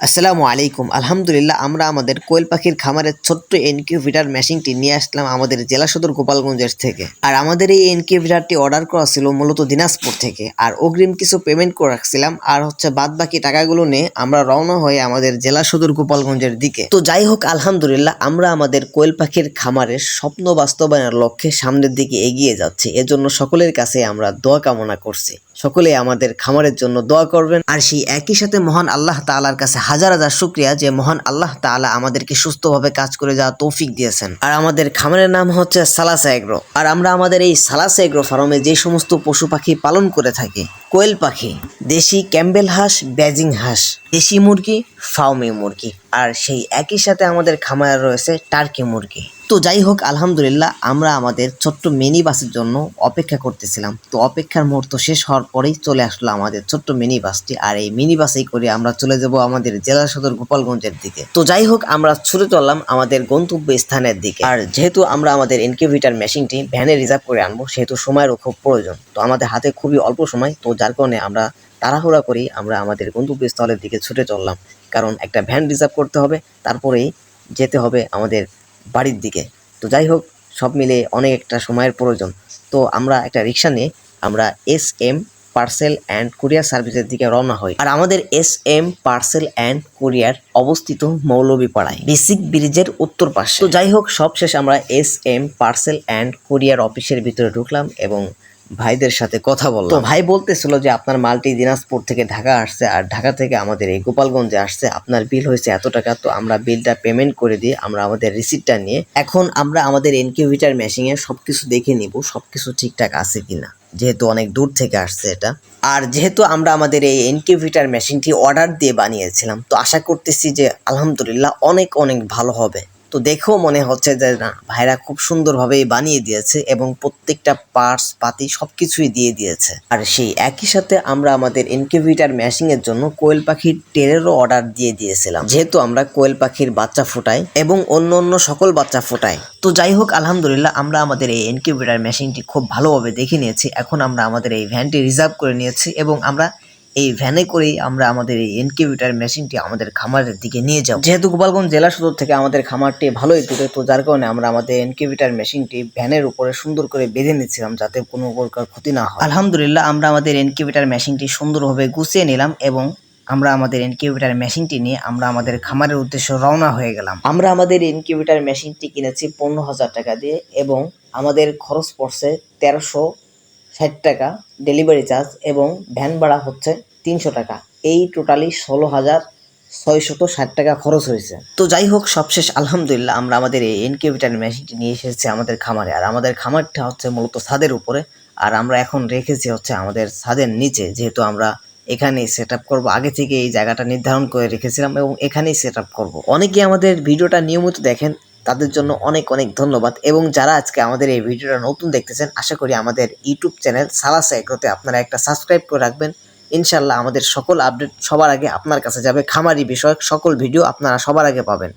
আসসালামু আলাইকুম। আলহামদুলিল্লাহ, আমরা আমাদের কোয়েল পাখির খামারের ছোট্ট এনকিউভিটার মেশিনটি নিয়ে আসলাম আমাদের জেলা সদর গোপালগঞ্জের থেকে। আর আমাদের এই এনকিউভিটারটি অর্ডার করা ছিল মূলত দিনাজপুর থেকে। আর অগ্রিম কিছু পেমেন্ট করে রাখছিলাম। আর হচ্ছে বাদ বাকি টাকাগুলো নিয়ে আমরা রওনা হয়ে আমাদের জেলা সদর গোপালগঞ্জের দিকে। তো যাই হোক, আলহামদুলিল্লাহ, আমরা আমাদের কোয়েল পাখির খামারের স্বপ্ন বাস্তবায়নের লক্ষ্যে সামনের দিকে এগিয়ে যাচ্ছি। এজন্য সকলের কাছে আমরা দোয়া কামনা করছি। সকলে আমাদের খামারের জন্য দোয়া করবেন। আর সেই একই সাথে মহান আল্লাহ তালার কাছে হাজার হাজার শুক্রিয়া যে মহান আল্লাহ তালা আমাদেরকে সুস্থভাবে কাজ করে যাওয়া তৌফিক দিয়েছেন। আর আমাদের খামারের নাম হচ্ছে সালাসা এগ্রো। আর আমরা আমাদের এই সালাসা এগ্রো ফার্মে যে সমস্ত পশু পাখি পালন করে থাকি, কোয়েল পাখি দেশি ক্যাম্বেল হাঁস বেজিং হাঁস, দেশি মুরগি ফাউমি মুরগি। আর সেই একই সাথে আমাদের খামারে রয়েছে টার্কি মুরগি। তো যাই হোক, আলহামদুলিল্লাহ আমরা আমাদের ছোট্ট মিনি বাসের জন্য অপেক্ষা করতেছিলাম। তো অপেক্ষার মুহূর্ত শেষ হওয়ার পরেই চলে আসলো আমাদের ছোট্ট মিনি বাসটি। আর এই মিনি বাসেই করে আমরা চলে যাব আমাদের জেলা সদর গোপালগঞ্জের দিকে। তো যাই হোক, আমরা ছুটে চললাম আমাদের গন্তব্য স্থানের দিকে। আর যেহেতু আমরা আমাদের ইনকিউবেটার মেশিনটি ভ্যানে রিজার্ভ করে আনব, সেহেতু সময়েরও খুব প্রয়োজন। তো আমাদের হাতে খুবই অল্প সময়, তো যার কারণে আমরা তাড়াহুড়া করেই আমরা আমাদের গন্তব্যস্থলের দিকে ছুটে চললাম। কারণ একটা ভ্যান রিজার্ভ করতে হবে, তারপরেই যেতে হবে আমাদের বাড়ির দিকে। তো যাই হোক, সব মিলে অনেক একটা সময়ের প্রয়োজন। তো আমরা একটা রিক্সা নিয়ে আমরা S M parcel and courier সার্ভিসের দিকে রওনা হই। আর আমাদের S M parcel and courier অবস্থিত মৌলভীপাড়ায়, বেসিক ব্রিজের উত্তর পাশে। তো যাই হোক, সবশেষ আমরা S M parcel and courier অফিসের ভিতরে ঢুকলাম এবং ভাইদের সাথে কথা বললাম। তো ভাই বলতেছিল যে আপনার মালটি দিনাজপুর থেকে ঢাকা আসছে, আর ঢাকা থেকে আমাদের এই গোপালগঞ্জে আসছে। আপনার বিল হয়েছে এত টাকা, তো আমরা বিলটা পেমেন্ট করে দিয়ে আমরা আমাদের রিসিপ্টটা নিয়ে এখন আমরা আমাদের ইনকিউবেটার মেশিনে সবকিছু দেখে নিব, সবকিছু ঠিকঠাক আছে কিনা। যেহেতু অনেক দূর থেকে আসছে এটা। আর যেহেতু আমরা আমাদের এই ইনকিউবেটার মেশিনটি অর্ডার দিয়ে বানিয়েছিলাম, তো আশা করতেছি যে আলহামদুলিল্লাহ অনেক অনেক ভালো হবে। তো দেখেও মনে হচ্ছে যে না, ভাইরা খুব সুন্দরভাবে বানিয়ে দিয়েছে এবং প্রত্যেকটা পার্টস পাতি সবকিছুই দিয়ে দিয়েছে। আর সেই একই সাথে আমরা আমাদের ইনকিউবেটার ম্যাশিংয়ের জন্য কোয়েল পাখির টেরেরও অর্ডার দিয়ে দিয়েছিলাম। যেহেতু আমরা কোয়েল পাখির বাচ্চা ফোটাই এবং অন্য অন্য সকল বাচ্চা ফোটাই। তো যাই হোক, আলহামদুলিল্লাহ আমরা আমাদের এই ইনকিউবেটার মেশিনটি খুব ভালোভাবে দেখে নিয়েছি। এখন আমরা আমাদের এই ভ্যানটি রিজার্ভ করে নিয়েছি এবং আমরা এই ভ্যানে করেই আমরা আমাদের এই ইনকিউবেটার মেশিনটি আমাদের খামারের দিকে নিয়ে যাব। যেহেতু গোপালগঞ্জ জেলা সদর থেকে আমাদের খামারটি ভালোই দূরে, তো যার কারণে আমরা আমাদের ইনকিউবেটার মেশিনটি ভ্যানের উপরে সুন্দর করে বেঁধে নিচ্ছিলাম যাতে কোনো প্রকার ক্ষতি না হয়। আলহামদুলিল্লাহ আমরা আমাদের ইনকিউবেটার মেশিনটি সুন্দরভাবে গুছিয়ে নিলাম এবং আমরা আমাদের ইনকিউবেটার মেশিনটি নিয়ে আমরা আমাদের খামারের উদ্দেশ্যে রওনা হয়ে গেলাম। আমরা আমাদের ইনকিউবেটার মেশিনটি কিনেছি পনেরো হাজার টাকা দিয়ে এবং আমাদের খরচ পড়ছে তেরোশো ষাট টাকা ডেলিভারি চার্জ এবং ভ্যান ভাড়া হচ্ছে তিনশো টাকা। এই টোটালি ষোলো হাজার ছয়শত ষাট টাকা খরচ হয়েছে। তো যাই হোক, সবশেষ আলহামদুলিল্লাহ আমরা আমাদের এই ইনকিউবেটার মেশিনটি নিয়ে এসেছি আমাদের খামারে। আর আমাদের খামারটা হচ্ছে মূলত ছাদের উপরে। আর আমরা এখন রেখেছি হচ্ছে আমাদের ছাদের নিচে, যেহেতু আমরা এখানেই সেট আপ করব। আগে থেকে এই জায়গাটা নির্ধারণ করে রেখেছিলাম এবং এখানেই সেট আপ করব। অনেকে আমাদের ভিডিওটা নিয়মিত দেখেন, তাদের জন্য অনেক অনেক ধন্যবাদ। এবং যারা আজকে আমাদের এই ভিডিওটা নতুন দেখতেছেন, আশা করি আমাদের ইউটিউব চ্যানেল সালাসা এগ্রোতে আপনারা একটা সাবস্ক্রাইব করে রাখবেন। ইনশাল্লাহ আমাদের সকল আপডেট সবার আগে আপনার কাছে যাবে। খামারি বিষয়ক সকল ভিডিও আপনারা সবার আগে পাবেন।